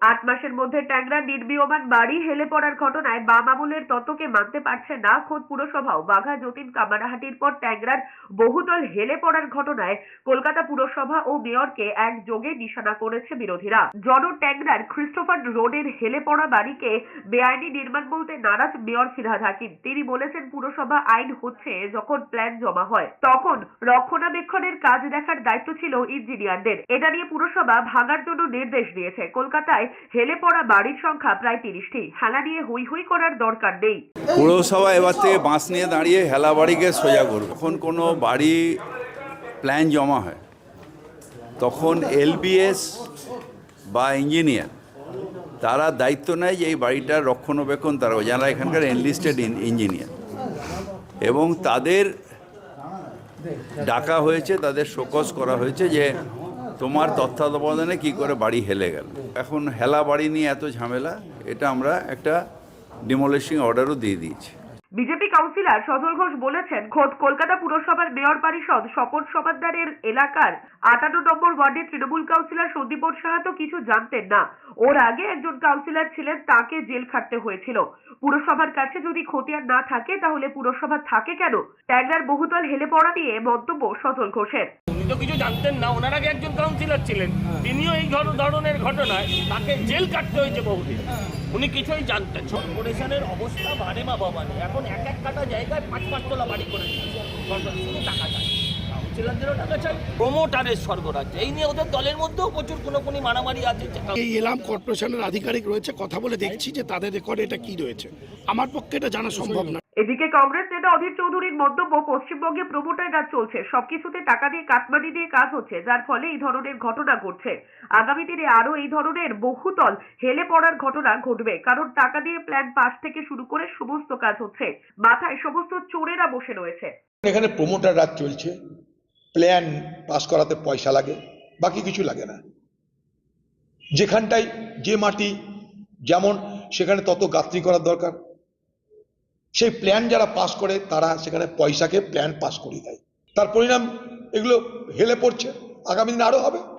আট মাসের মধ্যে ট্যাংরা, নির্মীয়মান বাড়ি হেলে পড়ার ঘটনায় বাম আমলের তত্ত্বকে মানতে পারছে না খোদ পুরসভাও। বাঘা, যতীন কামারাহাটির পর ট্যাংরার বহুতল হেলে পড়ার ঘটনায় কলকাতা পুরসভা ও মেয়রকে একযোগে নিশানা করেছে বিরোধীরা। জন ট্যাংরার ক্রিস্টোফার রোডের হেলে পড়া বাড়িকে বেআইনি নির্মাণ বলতে নারাজ মেয়র ফিরহাদ হাকিম। তিনি বলেছেন, পুরসভা আইন হচ্ছে যখন প্ল্যান জমা হয়, তখন রক্ষণাবেক্ষণের কাজ দেখার দায়িত্ব ছিল ইঞ্জিনিয়ারদের। এটা নিয়ে পুরসভা ভাঙার জন্য নির্দেশ দিয়েছে। কলকাতায় হেলে পড়া বাড়ির সংখ্যা প্রায় তিরিশটি। হেলা নিয়ে হুই হুই করার দরকার নেই। পৌরসভা এবার থেকে বাঁশ নিয়ে দাঁড়িয়ে হেলা বাড়িকে সোজা করবে। যখন কোনো বাড়ি প্ল্যান জমা হয়, তখন এলবিএস বা ইঞ্জিনিয়ার, তারা দায়িত্ব নেয় যে এই বাড়িটার রক্ষণাবেক্ষণ তারা যারা এখানকার এনলিস্টেড ইঞ্জিনিয়ার। এবং তাদের ডাকা হয়েছে, তাদের শোকজ করা হয়েছে যে তোমার তত্ত্বাবধানে কি করে বাড়ি হেলে গেল? এখন হেলা বাড়ি নিয়ে এত ঝামেলা, এটা আমরা একটা ডিমোলিশিং অর্ডারও দিয়ে দিয়েছি। বিজেপি কাউন্সিলর সজল ঘোষ বলেছেন, খোদ কলকাতা পুরসভার মেয়র পরিষদ স্বপন সমাদ্দারের এলাকার আটান্ন নম্বর ওয়ার্ডের তৃণমূল কাউন্সিলর সন্দীপন সাহা তো কিছু জানতেন না। ওর আগে একজন কাউন্সিলর ছিলেন, তাকে জেল খাটতে হয়েছিল। পুরসভার কাছে যদি খতিয়ান না থাকে, তাহলে পুরসভা থাকে কেন? ট্যাংরার বহুতল হেলে পড়া নিয়ে মন্তব্য সজল ঘোষের। উনি তো কিছু জানতেন না। ওনার আগে একজন কাউন্সিলর ছিলেন। তিনিও এই ধর- ধরনের ঘটনায় তাকে জেল কাটতে হয়েছে বহুদিন। উনি কিছুই জানতেন। কর্পোরেশনের অবস্থা মানে মা বাবানি এখন এক এক কাটা জায়গায় পাঁচ পাঁচ তলা বাড়ি করে দিচ্ছে কর্পোরেশন শুধু টাকা কাউন্সিলরদেরও টাকা চাই। প্রমোটারের স্বর্গরাজ্য। এই নিয়ে ওদের দলের মধ্যেও প্রচুর কোনো কোনো মারামারি আছে। এই এলাম কর্পোরেশনের আধিকারিক রয়েছে। কথা বলে দেখছি যে তাদের রেকর্ডে এটা কি রয়েছে। আমার পক্ষে এটা জানা সম্ভব না। এদিকে কংগ্রেস নেতা অধীর চৌধুরীর মন্তব্য পশ্চিমবঙ্গে প্রমোটার কাজ চলছে। সবকিছুতে টাকা দিয়ে, কাটমানি দিয়ে কাজ হচ্ছে, যার ফলে এই ধরনের ঘটনা ঘটছে। আগামী দিনে আরও এই ধরনের বহুতল হেলে পড়ার ঘটনা ঘটবে, কারণ টাকা দিয়ে প্ল্যান পাশ থেকে শুরু করে সমস্ত কাজ হচ্ছে। মাথায় সমস্ত চোরেরা বসে রয়েছে। এখানে প্রমোটার রাজ চলছে। প্ল্যান পাস করাতে পয়সা লাগে, বাকি কিছু লাগে না। যেখানটায় যে মাটি, যেমন সেখানে তত গাত্রি করার দরকার। সেই প্ল্যান যারা পাস করে, তারা সেখানে পয়সাকে প্ল্যান পাস করিয়ে দেয়। তার পরিণাম এগুলো হেলে পড়ছে। আগামী দিনে আরও হবে।